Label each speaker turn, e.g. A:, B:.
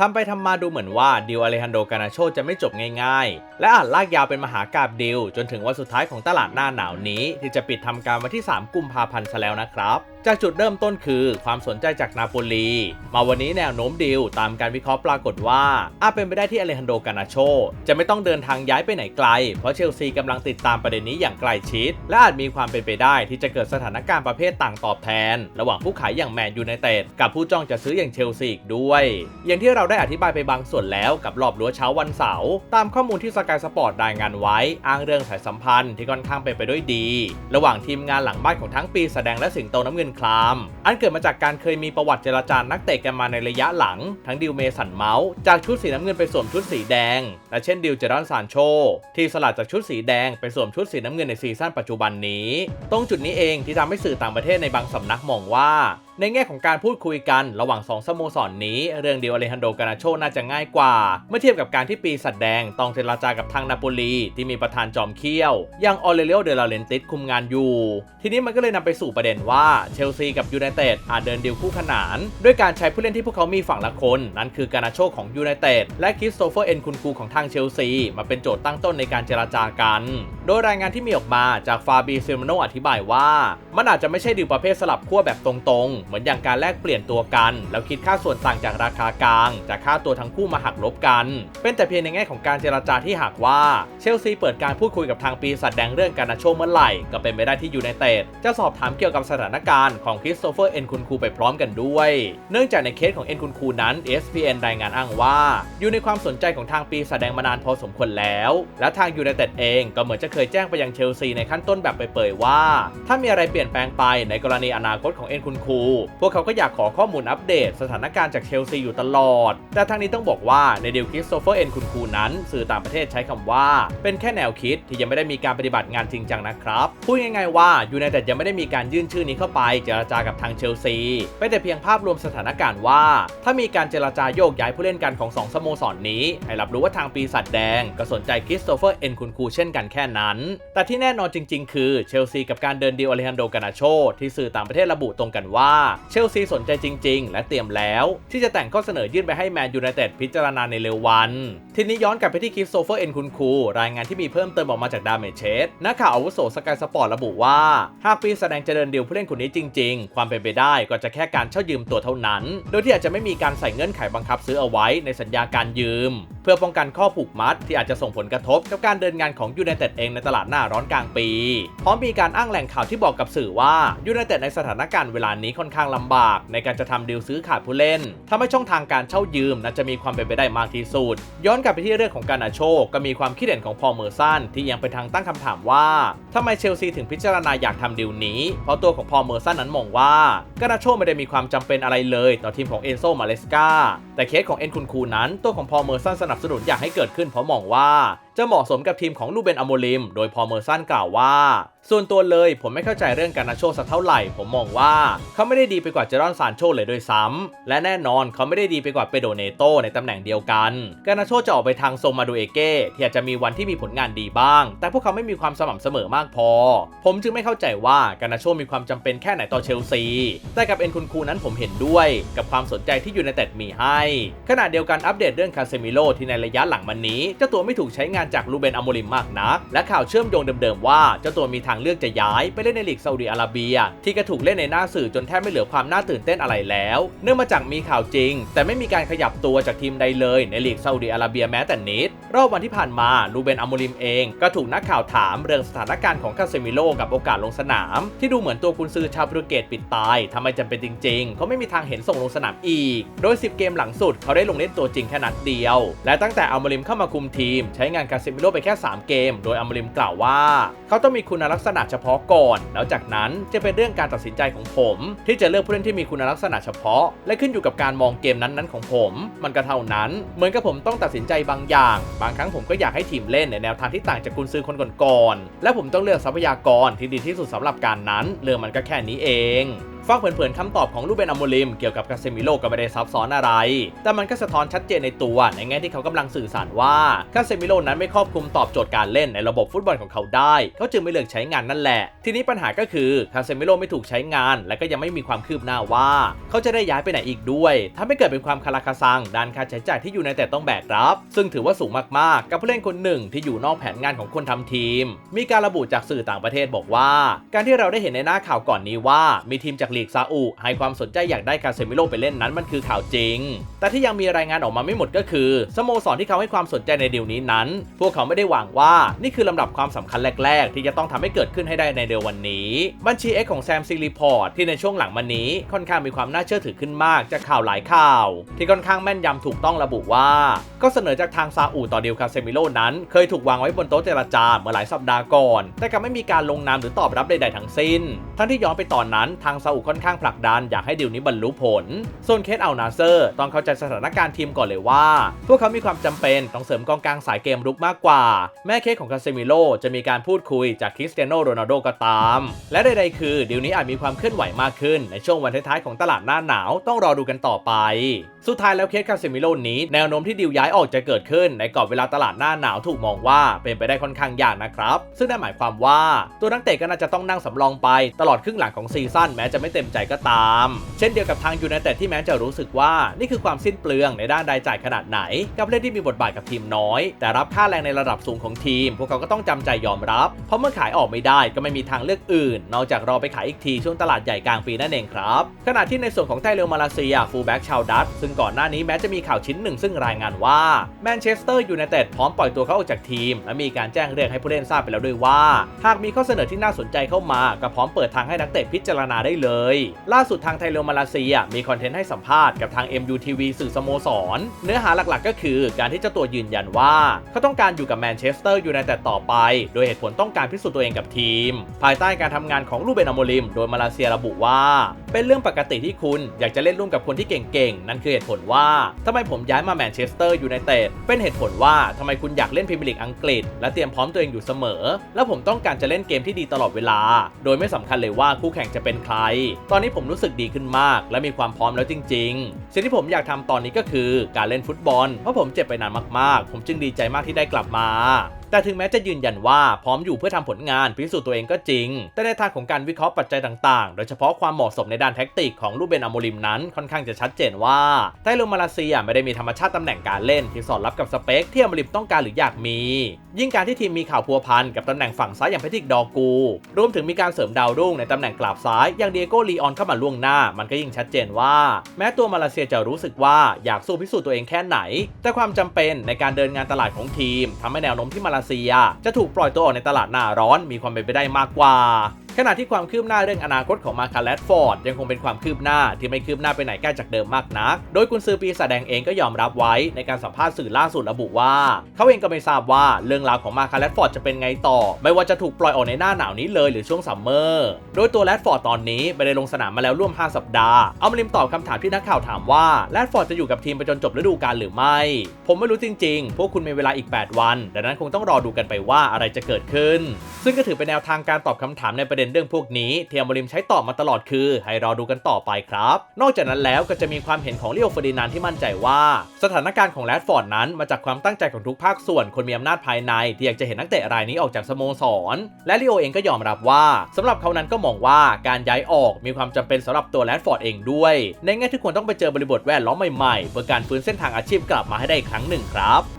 A: ทำไปทำมาดูเหมือนว่าดิวอเลฮันโดกานาโชจะไม่จบง่ายๆ และอาจลากยาวเป็นมหากาบดิวจนถึงวันสุดท้ายของตลาดหน้าหนาวนี้ ที่จะปิดทำการวันที่ 3 กุมภาพันธ์ซะแล้วนะครับ จากจุดเริ่มต้นคือความสนใจจากนาโปลี มาวันนี้แนวโน้มดิวตามการวิเคราะห์ปรากฏว่า อาจเป็นไปได้ที่อเลฮันโดกานาโช จะไม่ต้องเดินทางย้ายไปไหนไกล เพราะเชลซีกำลังติดตามประเด็นนี้อย่างใกล้ชิด และอาจมีความเป็นไปได้ที่จะเกิดสถานการณ์ประเภทต่างตอบแทน ระหว่างผู้ขายอย่างแมนยูไนเต็ดกับผู้จ้องจะซื้ออย่างเชลซีอีกด้วย อย่างที่เราได้อธิบายไปบางส่วนแล้วกับรอบรัวเช้าวันเสาร์ตามข้อมูลที่สกายสปอร์ตรายงานไว้ อ้างเรื่องสายสัมพันธ์ที่ค่อนข้างเป็นไปด้วยดี ระหว่างทีมงานหลังบ้านของทั้งปีแสดงและสิงโตน้ำเงินคราม อันเกิดมาจากการเคยมีประวัติเจรจานักเตะกันมาในระยะหลัง ทั้งดิวเมสันเมาส์จากชุดสีน้ำเงินไปสวมชุดสีแดง และเช่นดิวเจรอนซานโช ที่สลัดจากชุดสีแดงไปสวมชุดสีน้ำเงินในซีซั่นปัจจุบันนี้ ตรงจุดนี้เองที่ทำให้สื่อต่างประเทศในบางสำนักมองว่า ในแง่ของการพูดคุยกันระหว่าง2สโมสรนนี้ เรื่องเดียวอเลฮันโดกานาโชน่าจะง่ายกว่า เมื่อเทียบกับการที่ปีสัตว์แดงต้องเจรจากับทางนาโปลี ที่มีประธานจอมเขี้ยวอย่างออเรเลียโเดลาเรนติสคุมงานอยู่ ทีนี้มันก็เลยนำไปสู่ประเด็นว่าเชลซีกับยูไนเต็ดอาจเดินดีลคู่ขนาน ด้วยการใช้ผู้เล่นที่พวกเขามีฝั่งละคน นั่นคือกานาโชของยูไนเต็ดและคริสโตเฟอร์เอ็นคุนคูของทางเชลซีมาเป็นโจทย์ตั้งต้นในการเจรจากัน โดยรายงานที่มีออกมาจากฟาบีเซมโนอธิบายว่า มันอาจจะไม่ใช่ดีลประเภทสลับขั้วแบบตรงๆเหมือนอย่างการแลกเปลี่ยนตัวกัน แล้วคิดค่าส่วนต่างจากราคากลาง จากค่าตัวทั้งคู่มาหักลบกัน เป็นแต่เพียงในแง่ของการเจรจาที่หากว่าเชลซีเปิดการพูดคุยกับทางปีศาจแดงเรื่องการนาโชเมื่อไหร่ ก็เป็นไปได้ที่ยูไนเต็ดจะสอบถามเกี่ยวกับสถานการณ์ของคริสโตเฟอร์เอ็นคุนคูไปพร้อมกันด้วย เนื่องจากในเคสของเอ็นคุนคูนั้น ESPN รายงานอ้างว่า อยู่ในความสนใจของทางปีศาจแดงมานานพอสมควรแล้ว และทางยูไนเต็ดเองก็เหมือนจะเคยแจ้งไปยังเชลซีในขั้นต้นแบบเปยๆว่า ถ้ามีอะไรเปลี่ยนแปลงไปในกรณีอนาคตของเอ็นคุนคูพวกเขาก็อยากขอข้อมูลอัปเดต สถานการณ์จากเชลซีอยู่ตลอด แต่ทางนี้ต้องบอกว่าในเดลคริสโตเฟอร์เอ็นคุนคูนั้น สื่อต่างประเทศใช้คำว่า เป็นแค่แนวคิดที่ยังไม่ได้มีการปฏิบัติงานจริงจังนะครับ พูดง่ายๆว่ายูไนเต็ดยังไม่ได้มีการยื่นชื่อนี้เข้าไปเจรจากับทางเชลซีเป็นแต่เพียงภาพรวมสถานการณ์ว่า ถ้ามีการเจรจาโยกย้ายผู้เล่นกันของสองสโมสรนนี้ ให้รับรู้ว่าทางปีศาจแดง ก็สนใจคริสโตเฟอร์เอ็นคุนคูเช่นกันแค่นั้น แต่ที่แน่นอนจริง ๆ คือเชลซีกับการเดินดีลอเลฮันโดกานาโชที่สื่อต่างประเทศระบุตรงกันว่าเชลซีสนใจจริง ๆ และเตรียมแล้ว ที่จะแต่งข้อเสนอยื่นไปให้แมนยูไนเต็ดพิจารณาในเร็ววัน ทีนี้ย้อนกลับไปที่คริสโตเฟอร์เอ็นคุนคูรายงานที่มีเพิ่มเติมออกมาจากดามเมเชสนักข่าวอาวุโสสกายสปอร์ตระบุว่า หากปีแสดงจะเดินดีลผู้เล่นคนนี้จริง ๆ ความเป็นไปได้ก็จะแค่การเช่ายืมตัวเท่านั้น โดยที่อาจจะไม่มีการใส่เงื่อนไขบังคับซื้อเอาไว้ในสัญญาการยืมเพื่อป้องกันข้อผูกมัดที่อาจจะส่งผลกระทบกับการเดินงานของยูไนเต็ดเองในตลาดหน้าร้อนกลางปี พร้อมมีการอ้างแหล่งข่าวที่บอกกับสื่อว่ายูไนเต็ดในสถานการณ์เวลานี้ค่อนข้างลำบาก ในการจะทำดีลซื้อขาดผู้เล่นทำให้ช่องทางการเช่ายืมน่าจะมีความเป็นไปได้มากที่สุด ย้อนกลับไปที่เรื่องของการอาโชก็มีความคิดเห็นของพอลเมอร์สันที่ยังไปทางตั้งคำถามว่าทำไมเชลซีถึงพิจารณาอยากทำดีลนี้ เพราะตัวของพอลเมอร์สันนั้นมองว่าการาโชไม่ได้มีความจำเป็นอะไรเลย ต่อทีมของเอนโซมาเลสกาแต่เคสของเอ็นคุนคูนั้นตัวของพอเมอร์สันนับสนุนอยากให้เกิดขึ้นเพราะมองว่า จะเหมาะสมกับทีมของลูเบนอโมลิม โดยพอเมอร์สันกล่าวว่า ส่วนตัวเลยผมไม่เข้าใจเรื่องการนาโชสักเท่าไหร่ ผมมองว่าเขาไม่ได้ดีไปกว่าเจรอนซานโชเลยด้วยซ้ำและแน่นอนเขาไม่ได้ดีไปกว่าเปโดเนโตในตำแหน่งเดียวกัน การนาโชจะออกไปทางโซมาดูเอเก้ที่อาจจะมีวันที่มีผลงานดีบ้าง แต่พวกเขาไม่มีความสม่ำเสมอมากพอ ผมจึงไม่เข้าใจว่าการนาโชมีความจำเป็นแค่ไหนต่อเชลซี แต่กับเอ็นคุนคูนั้นผมเห็นด้วย กับความสนใจที่ยูไนเต็ดมีให้ ขณะเดียวกันอัปเดตเรื่องคาเซมิโลที่ในระยะหลังมันนี้เจ้าตัวไม่ถูกใช้งานจากลูเบนอโมลิมมากนัก และข่าวเชื่อมโยงเดิมๆว่าเจ้าตัวมีทางเลือกจะย้ายไปเล่นในลีกซาอุดีอาระเบีย ที่ก็ถูกเล่นในหน้าสื่อจนแทบไม่เหลือความน่าตื่นเต้นอะไรแล้ว เนื่องมาจากมีข่าวจริง แต่ไม่มีการขยับตัวจากทีมใดเลยในลีกซาอุดีอาระเบียแม้แต่นิด รอบวันที่ผ่านมาลูเบนอโมลิมเองก็ถูกนักข่าวถามเรื่องสถานการณ์ของคาเซมิโลกับโอกาสลงสนาม ที่ดูเหมือนตัวกุนซือชาวโปรตุเกสปิดตายทำไมจำเป็นจริงๆ เขาไม่มีทางเห็นส่งลงสนามอีก โดย 10 เกมหลังสุดเขาได้ลงเล่นตัวจริงแค่นัดเดียว และตั้งแต่อัลโมลิมเข้ามาคุมทีม ใช้งานคาเซมิโลไปแค่ 3 เกม โดยอัลโมลิมกล่าวว่า เขาต้องมีคุณลักษณะเฉพาะก่อน แล้วจากนั้นจะเป็นเรื่องการตัดสินใจของผม ที่จะเลือกผู้เล่นที่มีคุณลักษณะเฉพาะ และขึ้นอยู่กับการมองเกมนั้นๆของผม มันก็เท่านั้น เหมือนกับผมต้องตัดสินใจบางอย่างบางครั้งผมก็อยากให้ทีมเล่นในแนวทางที่ต่างจากกุนซือคนก่อนๆและผมต้องเลือกทรัพยากรที่ดีที่สุดสำหรับการนั้น เรื่องมันก็แค่นี้เอง ฟังเผินๆคำตอบของลูเบนอโมลิมเกี่ยวกับคาเซมิโลก็ไม่ได้ซับซ้อนอะไร แต่มันก็สะท้อนชัดเจนในตัวในแง่ที่เขากำลังสื่อสารว่าคาเซมิโลนั้นไม่ครอบคลุมตอบโจทย์การเล่นในระบบฟุตบอลของเขาได้ เขาจึงไม่เลือกใช้งานนั่นแหละ ทีนี้ปัญหาก็คือคาเซมิโลไม่ถูกใช้งาน และก็ยังไม่มีความคืบหน้าว่า เขาจะได้ย้ายไปไหนอีกด้วยทำให้เกิดเป็นความคาราคาซังด้านค่าใช้จ่ายที่อยู่ในแต่ต้องแบกรับ ซึ่งถือว่าสูงมากๆ กับผู้เล่นคนหนึ่งที่อยู่นอกแผนงานของคนทำทีม มีการระบุจากสื่อต่างประเทศบอกว่า การที่เราได้เห็นในหน้าข่าวก่อนนี้ว่ามีทีมจากลีกซาอุให้ความสนใจอยากได้คาเซมิโลไปเล่นนั้นมันคือข่าวจริง แต่ที่ยังมีรายงานออกมาไม่หมดก็คือสโมสรที่เขาให้ความสนใจในดีลนี้นั้น พวกเขาไม่ได้หวังว่านี่คือลำดับความสำคัญแรก ๆ ที่จะต้องทำให้เกิดขึ้นให้ได้ในเดือนวันนี้ บัญชี X ของแซมซีรีพอร์ตที่ในช่วงหลังมานี้ค่อนข้างมีความน่าเชื่อถือขึ้นมากจากข่าวหลายข่าว ที่ค่อนข้างแม่นยำถูกต้องระบุว่า ก็เสนอจากทางซาอุต่อเดีลคาเซมิโลนั้น เคยถูกวางไว้บนโต๊ะเจรจาเมื่อหลายสัปดาห์ก่อน แต่ก็ไม่มีการลงนามหรือตอบรับใดๆทั้งสิ้น ทั้งที่ย้อนไปตอนนั้นทางซาอุค่อนข้างผลักดันอยากให้ดีลนี้บรรลุผล ส่วนเคสเอัลนาเซอร์ ต้องเข้าใจสถานการณ์ทีมก่อนเลยว่า พวกเขามีความจำเป็นต้องเสริมกองกลางสายเกมรุกมากกว่า แม้เคสของคาเซมิโลจะมีการพูดคุยจากคริสเตียโนโรนัลโดก็ตาม และใดๆคือดีลนี้อาจมีความเคลื่อนไหวมากขึ้นในช่วงวันท้ายๆของตลาดหน้าหนาวต้องรอดูกันต่อไป สุดท้ายแล้วเคสคาเซมิโลนี้แนวโน้มที่ดีลย้ายออกจะเกิดขึ้นในกรอบเวลาตลาดหน้าหนาวถูกมองว่าเป็นไปได้ค่อนข้างยากนะครับ ซึ่งนั่นหมายความว่าตัวนักเตะก็น่าจะต้องนั่งสำรองไปตลอดครึ่งหลังของซีซั่นแม้จะไม่เต็มใจก็ตาม เช่นเดียวกับทางยูไนเต็ดที่แม้จะรู้สึกว่านี่คือความสิ้นเปลืองในด้านรายจ่ายขนาดไหน กับเล่นที่มีบทบาทกับทีมน้อย แต่รับค่าแรงในระดับสูงของทีม พวกเขาก็ต้องจำใจยอมรับ เพราะเมื่อขายออกไม่ได้ก็ไม่มีทางเลือกอื่น นอกจากรอไปขายอีกทีช่วงตลาดใหญ่กลางปีนั่นเองครับขณะที่ในส่วนของไทเลมาเลเซียฟูลแบ็กชาวดัตซึ่งก่อนหน้านี้แม้จะมีข่าวชิ้นหนึ่งซึ่งรายงานว่าแมนเชสเตอร์ยูไนเต็ดพร้อมปล่อยตัวเขาออกจากทีม และมีการแจ้งเรียกให้ผู้เล่นทราบไปแล้วด้วยว่า หากมีข้อเสนอที่น่าสนใจเข้ามาก็พร้อมเปิดทางให้นักเตะพิจารณาได้เลยล่าสุดทางไทเลมาเลเซีย มีคอนเทนต์ให้สัมภาษณ์กับทาง MUTV สื่อสโมสร เนื้อหาหลักๆ ก็คือการที่เจ้าตัวยืนยันว่า เขาต้องการอยู่กับแมนเชสเตอร์ยูไนเต็ดต่อไป โดยเหตุผลต้องการพิสูจน์ตัวเองกับทีม ภายใต้การทำงานของลูเบนอโมลิม โดยมาเลเซียระบุว่า เป็นเรื่องปกติที่คุณอยากจะเล่นร่วมกับคนที่เก่งๆ นั่นคือเหตุผลว่าทำไมผมย้ายมาแมนเชสเตอร์ยูไนเต็ดเป็นเหตุผลว่าทำไมคุณอยากเล่นพรีเมียร์ลีกอังกฤษ และเตรียมพร้อมตัวเองอยู่เสมอ และผมต้องการจะเล่นเกมที่ดีตลอดเวลา โดยไม่สำคัญเลยว่าคู่แข่งจะเป็นใครตอนนี้ผมรู้สึกดีขึ้นมาก และมีความพร้อมแล้วจริง ๆ สิ่งที่ผมอยากทำตอนนี้ก็คือการเล่นฟุตบอล เพราะผมเจ็บไปนานมากๆ ผมจึงดีใจมากที่ได้กลับมา แต่ถึงแม้จะยืนยันว่าพร้อมอยู่เพื่อทำผลงานพิสูจน์ตัวเองก็จริง แต่ในทางของการวิเคราะห์ปัจจัยต่างๆ โดยเฉพาะความเหมาะสมในด้านแท็กติกของลูเบนอโมลิมนั้นค่อนข้างจะชัดเจนว่าไทโลมาเลเซียไม่ได้มีธรรมชาติตำแหน่งการเล่นที่สอดรับกับสเปคที่อโมลิมต้องการหรืออยากมี ยิ่งการที่ทีมมีข่าวพัวพันกับตำแหน่งฝั่งซ้ายอย่างเพทิกดอกู รวมถึงมีการเสริมดาวรุ่งในตำแหน่งกราบซ้ายอย่างเดียโกลีออนเข้ามาล่วงหน้า มันก็ยิ่งชัดเจนว่า แม้ตัวมาเลเซียจะรู้สึกว่าอยากสู้พิสูจน์ตัวเองแค่ไหน แต่ความจำเป็นในการเดินงานตลาดของทีมทำให้แนวโน้มที่มาเลเซีย จะถูกปล่อยตัวออกในตลาดหน้าร้อนมีความเป็นไปได้มากกว่า ขณะที่ความคืบหน้าเรื่องอนาคตของมาคาแลดฟอร์ดยังคงเป็นความคืบหน้าที่ไม่คืบหน้าไปไหนใกล้จากเดิมมากนัก โดยกุนซือปีศาจแดงเองก็ยอมรับไว้ในการสัมภาษณ์สื่อล่าสุดระบุว่า เขาเองก็ไม่ทราบว่าเรื่องราวของมาคาแลดฟอร์ดจะเป็นไงต่อ ไม่ว่าจะถูกปล่อยออกในหน้าหนาวนี้เลยหรือช่วงซัมเมอร์โดยตัวแรดฟอร์ดตอนนี้ไม่ได้ลงสนามมาแล้วร่วม 5 สัปดาห์เอามาลิมตอบคำถามที่นักข่าวถามว่าแรดฟอร์ดจะอยู่กับทีมไปจนจบฤดูกาลหรือไม่ ผมไม่รู้จริง ๆ พวกคุณมีเวลาอีก 8 วันดังนั้นคงต้องรอดูกันไปว่าอะไรจะเกิดขึ้น ซึ่งก็ถือเป็นแนวทางการตอบคำถามในประเด็นเรื่องพวกนี้เที่อัมริมใช้ตอบมาตลอดคือ ให้รอดูกันต่อไปครับ นอกจากนั้นแล้วก็จะมีความเห็นของเลิโอเฟอร์ดินานที่มั่นใจว่า สถานการณ์ของแรดฟอร์ดนั้นมาจากความตั้งใจของทุกภาคส่วนคนมีอำนาจภายใน ที่อยากจะเห็นนักเตะรายนี้ออกจากสโมสร และลิโอเองก็ยอมรับว่าสำหรับเขานั้นก็มองว่าการย้ายออกมีความจำเป็นสำหรับตัวแรดฟอร์ดเองด้วย ในแง่ที่ควรต้องไปเจอบริบทแวดล้อมใหม่ๆเพื่อการฟื้นเส้นทางอาชีพกลับมาให้ได้อีกครั้งหนึ่งครับ